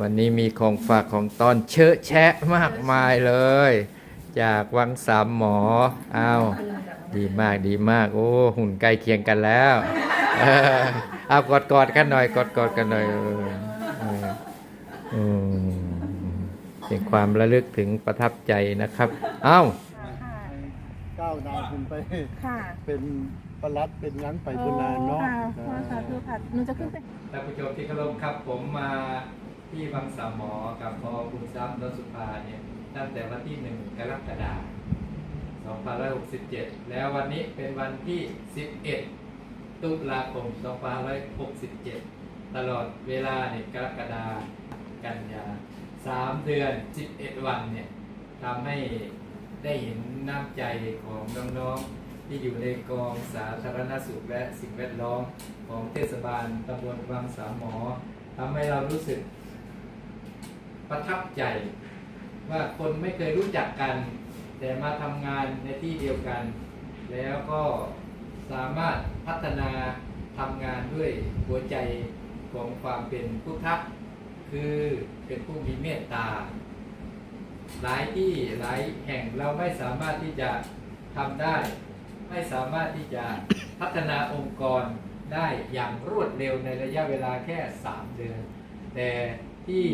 วันนี้มีของฝากของตอนเชอะแชะมากมายเลย จากวังสามหมออ้าวดีมากดีมาก โอ้หุ่นใกล้เคียงกันแล้วเอากอดกอดกันหน่อยกอดกอดกันหน่อยเออเอเป็นความระลึกถึงประทับใจนะครับ เอ้าก้าวนานคุณไปเป็น ประลัดเป็นงั้นไปเป็นนานเนาะค่ะค่ะสาธุค่ะหนูจะขึ้นไป ท่านผู้ชมที่เคารพครับผมมาที่วังสามหมอกับพอบุญทรัพย์นนสุภาเนี่ยตั้งแต่วันที่หนึ่งกรกฎาคม2567 แล้ววันนี้เป็นวันที่ 11 ตุลาคม2567 ตลอดเวลาเนี่ยกรกฎาคมกันยา 3 เดือน 11 วันเนี่ยทำให้ได้เห็นน้ำใจของน้องๆ ที่อยู่ในกองสาธารณสุขและสิ่งแวดล้อมของเทศบาลตำบลวังสามหมอทำให้เรารู้สึกประทับใจ ว่าคนไม่เคยรู้จักกัน แต่มาทำงานในที่เดียวกัน แล้วก็สามารถพัฒนาทำงานด้วยหัวใจของความเป็นพุทธะคือเป็นผู้มีเมตตา หลายที่หลายแห่งเราไม่สามารถที่จะทำได้ ไม่สามารถที่จะพัฒนาองค์กรได้อย่างรวดเร็วในระยะเวลาแค่ 3 เดือน แต่ที่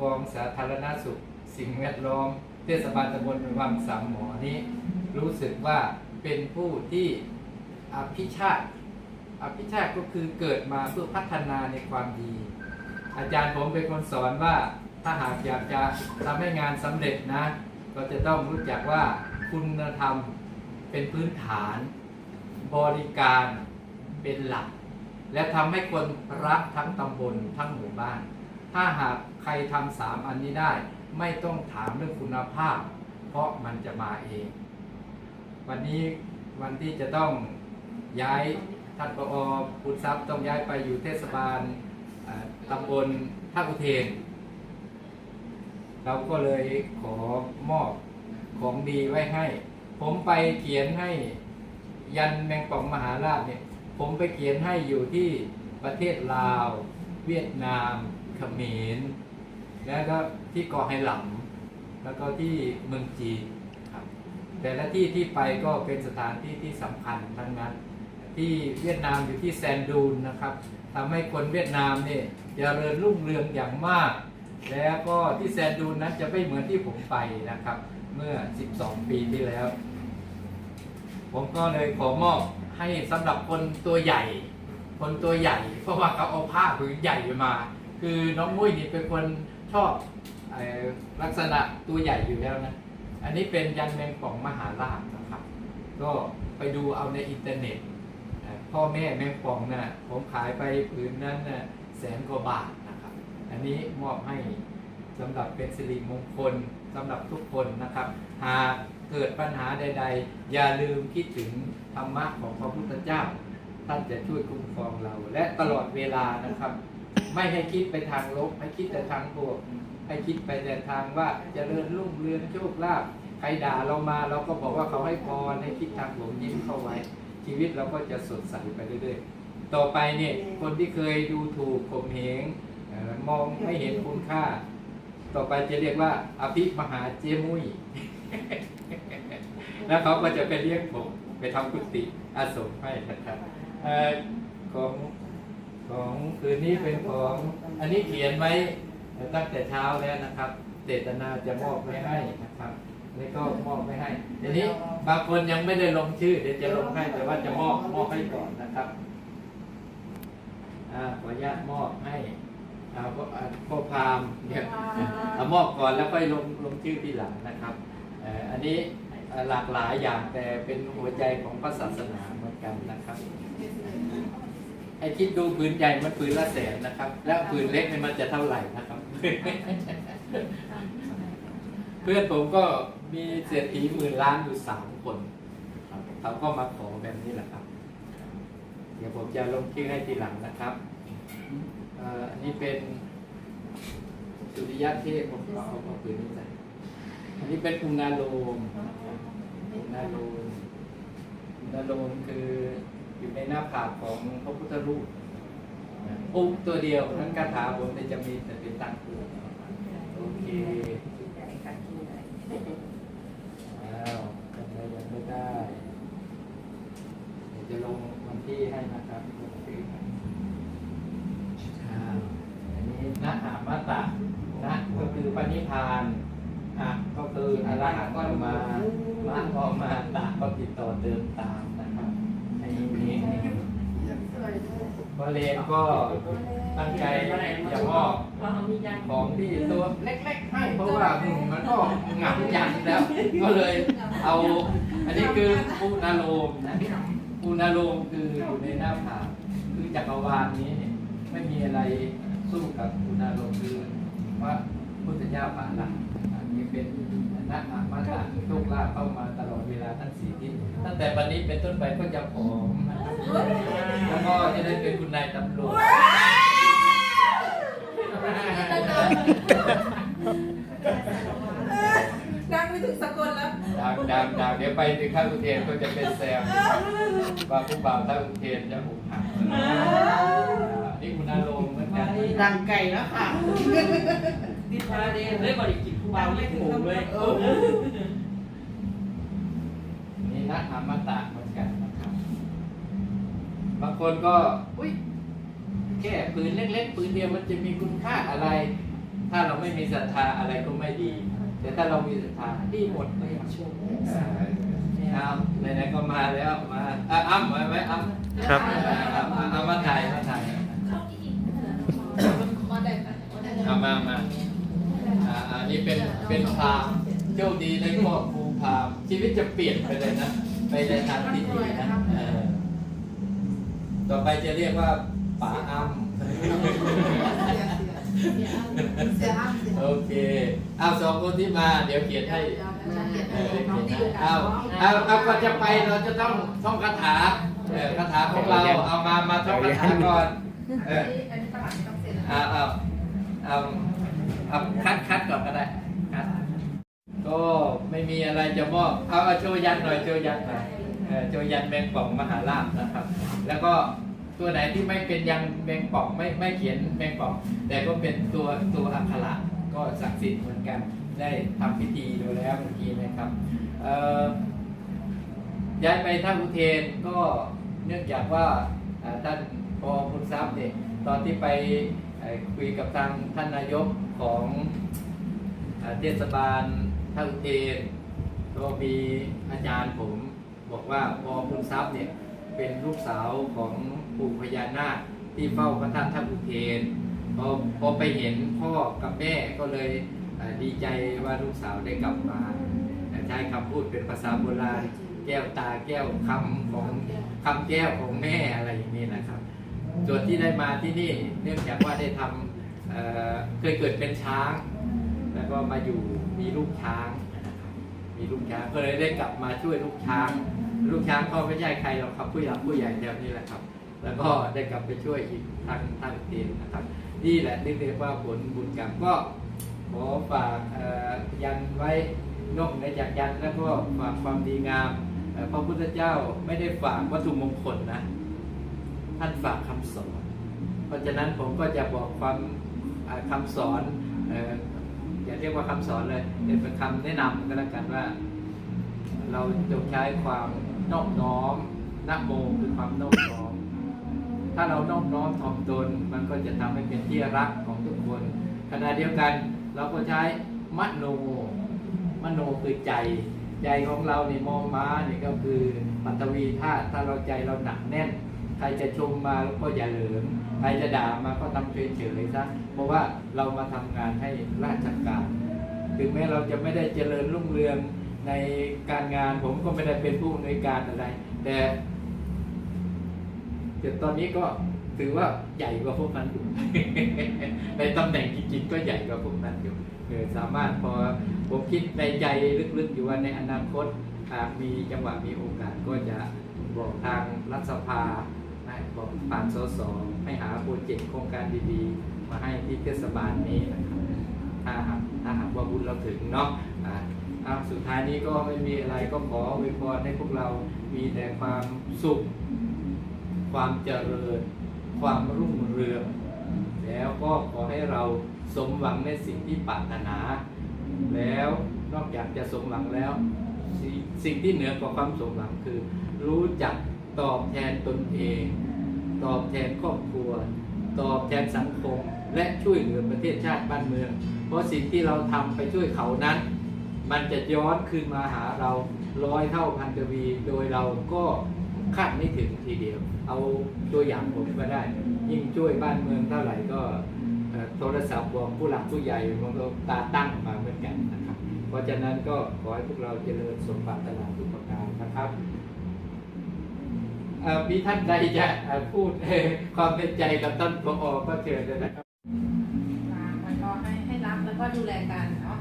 กองสาธารณสุข สิ่งแวดล้อม เทศบาลตำบลวังสามหมอนี้ รู้สึกว่าเป็นผู้ที่อภิชาติอภิชาติก็คือเกิดมาเพื่อพัฒนาในความดี อาจารย์ผมเป็นคนสอนว่าถ้าหากอยากจะทำให้งานสำเร็จนะ ก็จะต้องรู้จักว่าคุณธรรม เป็นพื้นฐาน บริการเป็นหลัก และทำให้คนรักทั้งตำบลทั้งหมู่บ้าน ถ้าหากใครทำสามอันนี้ได้ ไม่ต้องถามเรื่องคุณภาพ เพราะมันจะมาเอง วันนี้วันที่จะต้องย้ายท่านปอปุณทรัพย์ต้องย้ายไปอยู่เทศบาลตำบลท่าอุเทน เราก็เลยขอมอบของดีไว้ให้ ผมไปเขียนให้ยันแมงป่องมหาราชเนี่ย ผมไปเขียนให้อยู่ที่ประเทศลาว เวียดนามเขมรแล้วก็ที่เกาะไหหลำแล้วก็ที่เมืองจีนครับ แต่ละที่ที่ไปก็เป็นสถานที่ที่สำคัญทั้งนั้น ที่เวียดนามอยู่ที่แซนดูนนะครับทำให้คนเวียดนามเนี่ยเจริญรุ่งเรืองอย่างมาก แล้วก็ที่แซนดูนนั้นจะไม่เหมือนที่ผมไปนะครับ เมื่อ 12 ปีที่แล้ว ผมก็เลยขอมอบให้สำหรับคนตัวใหญ่ คนตัวใหญ่ เพราะว่าเขาเอาผ้าผืนใหญ่มา คือน้องมุ้ยนี่เป็นคนชอบอลักษณะตัวใหญ่อยู่แล้วนะ อันนี้เป็นยันแมงป่องมหาราชนะครับ ก็ไปดูเอาในอินเทอร์เน็ต พ่อแม่แมงป่องนะ่ะผมขายไปผืนนั้นนะ่ะแสนกว่าบาทนะครับ อันนี้มอบให้สำหรับเป็นสิริมงคล สำหรับทุกคนนะครับ หากเกิดปัญหาใด ๆ อย่าลืมคิดถึงธรรมะของพระพุทธเจ้า ท่านจะช่วยคุ้มครองเรา และตลอดเวลานะครับ ไม่ให้คิดไปทางลบ ให้คิดแต่ทางบวก ให้คิดไปแต่ทางว่าจเจริญรุ่งเรืองโชคลาภใครด่าเรามาเราก็บอกว่าเขาให้พรให้คิดทางบวกยิ้มเข้าไว้ ชีวิตเราก็จะสดใสไปเรื่อยๆ ต่อไปเนี่ยคนที่เคยดูถูกข่มเหงมองไม่เห็นคุณค่า ต่อไปจะเรียกว่า อภิมหาเจมุย แล้วเขาก็จะไปเรียกผมไปทำกุฏิอาสมให้นะครับของของคืนนี้เป็นของ อันนี้เขียนไว้ตั้งแต่เช้าแล้วนะครับเจตนาจะมอบไว้ให้นะครับนี่ก็มอบไว้ให้ทีนี้บางคนยังไม่ได้ลงชื่อ เดี๋ยวจะลงให้แต่ว่าจะมอบมอบให้ก่อนนะครับ อ่าขออนุญาตมอบให้ พ่ออ่าพ่อพามเนี่ยเอามอบก่อนแล้วค่อยลงลงชื่อทีหลังนะครับเอ่ออันนี้เอ่อหลากหลายอย่างแต่เป็นหัวใจของพระศาสนาเหมือนกันนะครับให้คิดดูปืนใหญ่มันปืนละแสนนะครับ แล้วปืนเล็กเนี่ยมันจะเท่าไหร่นะครับ เพื่อนผมก็มีเศรษฐีหมื่นล้านอยู่สามคนครับเขาก็มาขอแบบนี้แหละครับ เดี๋ยวผมจะลงชื่อให้ทีหลังนะครับเอ่ออันนี้เป็นสุริยะเทพผมเอาเอาปืนนี้ใส่อันนี้เป็นอุณาโลมอุณาโลมอุณาโลมคืออยู่ในหน้าผากของพระพุทธรูปนะปุ๊บตัวเดียวทั้งคาถาผมแต่จะมีแต่เป็นตังค์โอเคอ้าวทำไมยังไม่ได้เดี๋ยวจะลงวันที่ให้นะครับลงที่ให้อ้าวอันนี้นะหามาตะนะก็คือปณิพานอะก็คืออรหันต์ก็มามาก็มาตะก็ติดต่อเติมตามนะครับในนี้บริเวณ ก็ตั้งใจจะมอบของที่ตัวเล็กๆให้เพราะว่ามันก็หงับยันแล้ว ก็เลยเอา อันนี้คือปูนาโลมนะปูนาโลมคืออยู่ในหน้าผาคือจักรวาลนี้ไม่มีอะไรสู้กับปูนาโลมคือว่าพุทธเจ้าป่าละอันนี้ เป็นนักอามาตะโชคลาภเข้ามาตลอดเวลาทั้งสี่ทิศตั้งแต่วันนี้เป็นต้นไปก็จะผอมนะครับแล้วก็จะได้เป็นคุณนายตำรวจดังไปถึงสกลแล้วดังดังดังเดี๋ยวไปถึงข้างอุเทนก็จะเป็นแซมว่าผู้บ่าวท่าอุเทนจะอกหักนี่คุณอาโลมเหมือนกันดังไก่แล้วค่ะดิพาเดนเลยบริกิจ ผู้บ่าวไม่ถึงเลยนี่นักอมตะเหมือนกันนะครับ บางคนก็ อุ้ยแค่ปืนเล็กๆปืนเดียวมันจะมีคุณค่าอะไร ถ้าเราไม่มีศรัทธาอะไรก็ไม่ดี แต่ถ้าเรามีศรัทธาดีหมดเลยเออเอาไหนๆก็มาแล้วมาอะอ้ำไว้ไหมอ้ำครับเอาเอาเอามาถ่ายมาถ่ายเอามามาอ่าอันนี้ เป็นเป็นพรามโชคดีในครอบครูพรามชีวิตจะเปลี่ยนไปเลยนะไปในทางที่ดีนะเออต่อไปจะเรียกว่าป๋าอ้ำโอเคเอาสองคนที่มาเดี๋ยวเขียนให้เออเขียนให้เอาเอาเอาก่อนจะไปเราจะต้องท่องคาถาเออคาถาของเราเอามามาท่องคาถาก่อนเออเอาเอาเอาเอาคัดคัดก่อนก็ได้คัด ก็ไม่มีอะไรจะมอบเอาเอาโชยันหน่อยโชยันหน่อยเออโชยันแมงป่องมหาลาภนะครับ แล้วก็ตัวไหนที่ไม่เป็นยันแมงป่องไม่ไม่เขียนแมงป่อง แต่ก็เป็นตัวตัวอักขระก็ศักดิ์สิทธิ์เหมือนกันได้ทำพิธีดูแล้วเมื่อกี้นะครับย้ายไปท่าอุเทนก็เนื่องจากว่าท่านพอคุณทรัพย์เนี่ยตอนที่ไปคุยกับทางท่านนายกของเทศบาล ท่าอุเทนก็มีอาจารย์ผมบอกว่าพอคุณทรัพย์เนี่ยเป็นลูกสาวของปู่พญานาคที่เฝ้าพระธาตุท่าอุเทนพอพอไปเห็นพ่อกับแม่ก็เลยดีใจว่าลูกสาวได้กลับมาใช้คำพูดเป็นภาษาโบราณแก้วตาแก้วคำของคำแก้วของแม่อะไรอย่างนี้นะครับ ส่วนที่ได้มาที่นี่เนื่องจากว่าได้ทำเเคยเกิดเป็นช้าง แล้วก็มาอยู่มีลูกช้างนะครับมีลูกช้างก็เลยได้กลับมาช่วยลูกช้าง ลูกช้างก็ไม่ใช่ใครหรอกครับ ผู้ใหญ่ผู้ใหญ่แถวนี้แหละครับ แล้วก็ได้กลับไปช่วยอีกทางทางเตียนนะครับ นี่แหละเรียกว่าผลบุญกรรมก็ขอฝากยันไว้นอกเหนือจากยันแล้วก็ฝากความดีงามพระพุทธเจ้าไม่ได้ฝากวัตถุมงคลนะ ท่านฝากคำสอน เพราะฉะนั้นผมก็จะบอกความอ่าคำสอน อ่ออย่าเรียกว่าคำสอนเลยเป็นคำแนะนำก็แล้วกันว่า เราจงใช้ความนอบน้อมนะโมคือความนอบน้อม ถ้าเรานอบน้อมถ่อมตนมันก็จะทำให้เป็นที่รักของทุกคนขณะเดียวกันเราก็ใช้มโนมโนคือใจใจของเราเนี่ยมองม้าเนี่ยก็คือปัตวีธาตุถ้าเราใจเราหนักแน่น ใครจะชมมาก็อย่าเหลิมใครจะด่ามาก็ทำเฉยๆซะเพราะว่าเรามาทำงานให้ราชการ ถึงแม้เราจะไม่ได้เจริญรุ่งเรืองในการงานผมก็ไม่ได้เป็นผู้อำนวยการอะไร แต่แต่ตอนนี้ก็ถือว่าใหญ่กว่าพวกนั้นอยู่ในตำแหน่งจริงๆก็ใหญ่กว่าพวกนั้นอยู่เออสามารถพอผมคิดในใจลึกๆอยู่ว่าในอนาคตหากมีจังหวะมีโอกาสก็จะบอกทางรัฐสภา ให้บอกผ่านสสให้หาโปรเจกต์โครงการดีๆ มาให้ที่เทศบาลนี้นะครับถ้าหากถ้าหากว่าบุญเราถึงเนาะอ่าสุดท้ายนี้ก็ไม่มีอะไรก็ขออวยพรให้พวกเรามีแต่ความสุข ความเจริญ ความรุ่งเรือง แล้วก็ขอให้เราสมหวังในสิ่งที่ปรารถนา แล้วนอกจากจะสมหวังแล้วสสิ่งที่เหนือกว่าความสมหวังคือรู้จัก ตอบแทนตนเอง ตอบแทนครอบครัว ตอบแทนสังคม และช่วยเหลือประเทศชาติบ้านเมือง เพราะสิ่งที่เราทำไปช่วยเขานั้น มันจะย้อนคืนมาหาเราร้อยเท่าพันทวี โดยเราก็คาดไม่ถึงทีเดียว เอาตัวอย่างผมก็ได้ ยิ่งช่วยบ้านเมืองเท่าไหร่ก็โทรศัพท์บอกผู้หลักผู้ใหญ่มันก็ตาตั้งมาเหมือนกันนะครับ เพราะฉะนั้นก็ขอให้พวกเราเจริญสมบัติตลาดทุกประการนะครับ มีท่านใดจะเอ่อพูดความเป็นใจกับท่านผอก็เชิญเลยนะครับอ่ามันก็ให้ให้รักแล้วก็ดูแลกันเนาะ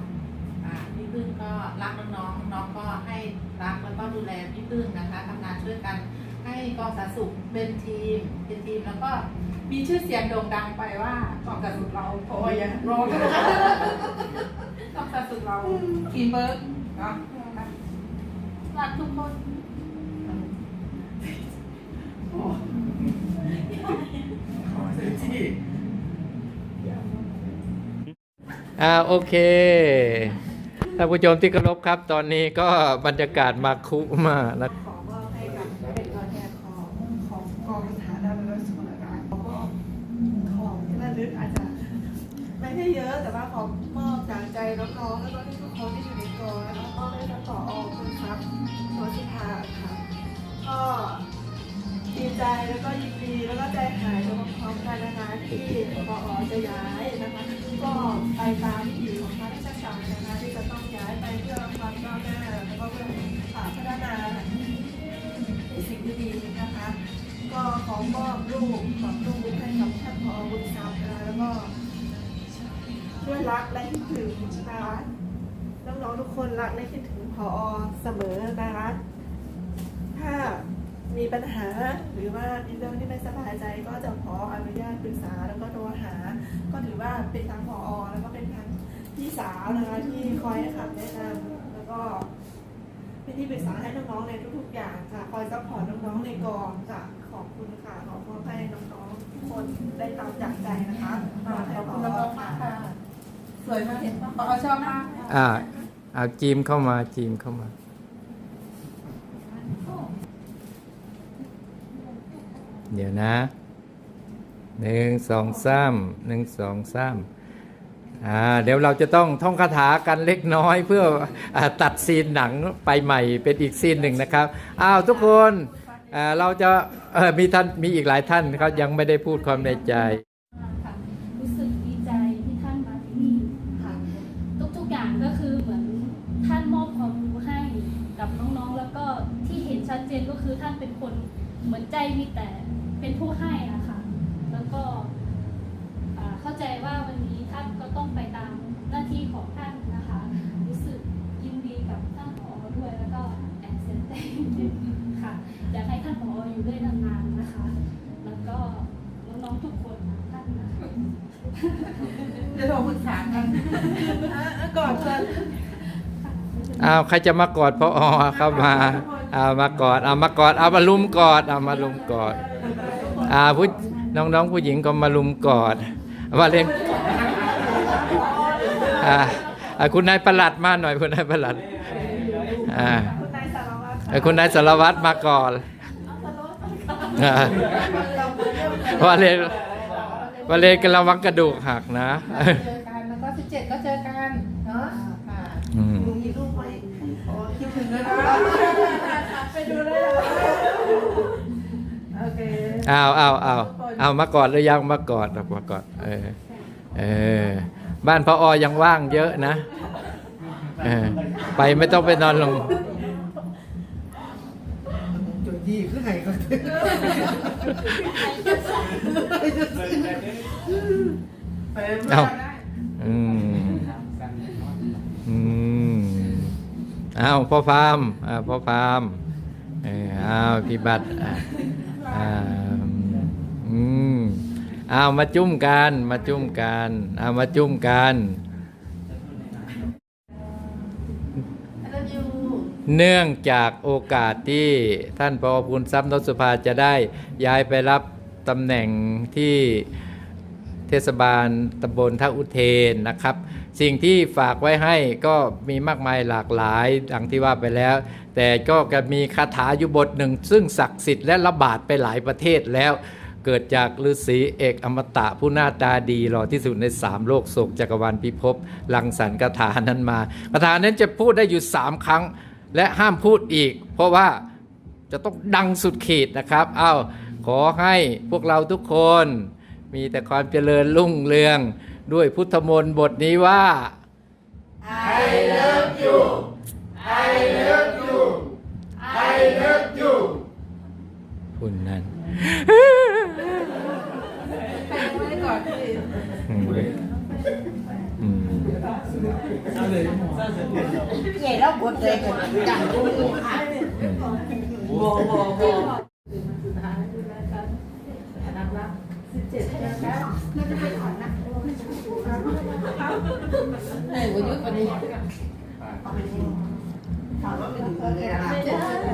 อ่าพี่พึ่งก็รักน้องๆน้องก็ให้รักแล้วก็ดูแลพี่พึ่งนะคะทำงานช่วยกันให้กองสาธารณสุขเป็นทีมเป็นทีมแล้วก็มีชื่อเสียงโด่งดังไปว่ากองสาธารณสุขเราโอ้ยยังร้องกองสาธารณสุขเราทีมเบิร์กเนาะรักทุกคน อ่าโอเคท่านผู้ชมที่เคารพครับ ตอนนี้ก็บรรยากาศมาคุมากนะขอมอบให้กับเป็นตัวแทนของของกองสถาบันสุขการแล้วก็ของที่ระลึกอาจจะไม่ได้เยอะแต่ว่าขอมอบจากใจน้องๆแล้วก็ทุกคนที่อยู่ในกองแล้วก็ได้รับต่ออคุณครับโสสิภาค่ะก็ดีใจแล้วก็ยินดีแล้วก็ใจหายไปพ ร้อมกันนะคะที่ปอจะย้ายนะคะก็ไปตามวิถีของทางราชการนะคะที่จะต้องย้ายไปเพื่อความก้าวหน้าแล้วก็เพื่อพัฒนาในสิ่งที่ดีนะคะ ก็ขอมอบลูกกับลูกให้กับท่านผอบุญทรัพย์นะคะแล้วก็ด้วยรักและคิดถึงนะคะน้องๆทุกคนรักและคิดถึงผอเสมอนะคะถ้า มีปัญหาหรือว่ามีเรื่องที่ไม่สบายใจก็จะขออนุญาตปรึกษาแล้วก็โทรหา ก็ถือว่าเป็นทางผอแล้วก็เป็นทางพี่สาวนะคะที่คอยให้คำแนะนำแล้วก็เป็นที่ปรึกษาให้น้องๆในทุกๆอย่างค่ะคอยซัพพอร์ตน้องๆในกองค่ะขอบคุณค่ะขอบคุณให้น้องๆทุกคนได้ตามจากใจนะคะขอบคุณน้องๆมากค่ะสวยมากเห็นปะปอชอบมากอ่าเอาจีมเข้ามาจีมเข้ามา เดี๋ยวนะหนึ่งสองสามหนึ่งสองสามอ่าเดี๋ยวเราจะต้องท่องคาถากันเล็กน้อยเพื่ออตัดซีนหนังไปใหม่เป็นอีกซีนหนึ่งนะครับอ้าวทุกคนอ่าเราจะมีท่านมีอีกหลายท่านเขายังไม่ได้พูดความในใจค่ะรู้สึกดีใจที่ท่านมาที่นี่ค่ะทุกๆอย่างก็คือเหมือนท่านมอบความรู้ให้กับน้องๆ แล้วก็ที่เห็นชัดเจนก็คือท่านเป็นคนเหมือนใจมีแต่ ให้อะค่ะ แล้วก็อ่าเข้าใจว่าวันนี้ท่านก็ต้องไปตามหน้าที่ของท่านนะคะ รู้สึกยินดีกับท่านผอด้วยแล้วก็แอบเสียใจนิดนึงค่ะอยากให้ท่านผออยู่ด้วยนานๆนะคะ แล้วก็น้องๆทุกคนนะท่านนะคะจะโทรปรึกษากันก่อนกันอ้าวใครจะมากอดพ่ออเข้ามาเอามากอดเอามากอดเอามาลุมกอดเอามาลุมกอด อ่าผู้น้องๆผู้หญิงก็มาลุมกอดมาเล่นอ่าอ่าคุณนายประหลัดมาหน่อยคุณนายประหลัดอ่าคุณนายสารวัตรเอ่อคุณนายสารวัตรมาก่อนอ่าว่าเล่นว่าเล่นกันระวังกระดูกหักนะเจอกันแล้วก็สิบเจ็ดก็เจอกันเนาะค่ะอืมลุงมีลูกไหมโอ้คิดถึงเลยนะไปดูเลยเหร อโอเคเอาเอาเอาเอามากอดหรือยังมากอดเอามากอดเออเออบ้านพ่ออยังว่างเยอะนะเออไปไม่ต้องไปนอนลงจุดยี่คือไห้ก็ไปเอาอืมอืมเอาพ่อพามอ่าพ่อพามเออเอาพี่บัตรอ่า อ่าอืมเอามาจุ้มกันมาจุ้มกันเอามาจุ้มกันเนื่องจากโอกาสที่ท่านปอภูลทรัพย์นสุภาจะได้ย้ายไปรับตำแหน่งที่เทศบาลตำบลท่าอุเทนนะครับ สิ่งที่ฝากไว้ให้ก็มีมากมายหลากหลาย ดังที่ว่าไปแล้ว แต่ก็มีคาถาอยู่บทหนึ่ง ซึ่งศักดิ์สิทธิ์และระบาดไปหลายประเทศแล้ว เกิดจากฤาษีเอกอมตะผู้หน้าตาดีหล่อที่สุดในสามโลกโศกจักรวาลพิภพลังสรรคาถานั้นมาคาถานั้นจะพูดได้อยู่สามครั้ง และห้ามพูดอีก เพราะว่าจะต้องดังสุดขีดนะครับเอ้าขอให้พวกเราทุกคน มีแต่ความเจริญรุ่งเรือง ด้วยพุทธมนต์บทนี้ว่าคุณนั้นไม่ก่อนที่อืมอืมใหญ่แล้วบดเลยจังกูอีกอะโว้โว้โว้สุดท้ายดูแลกันนับรับสิบเจ็ดแล้วเฮ้ยวันยุควันนี้ถามว่าเป็นเพื่อนกันนะ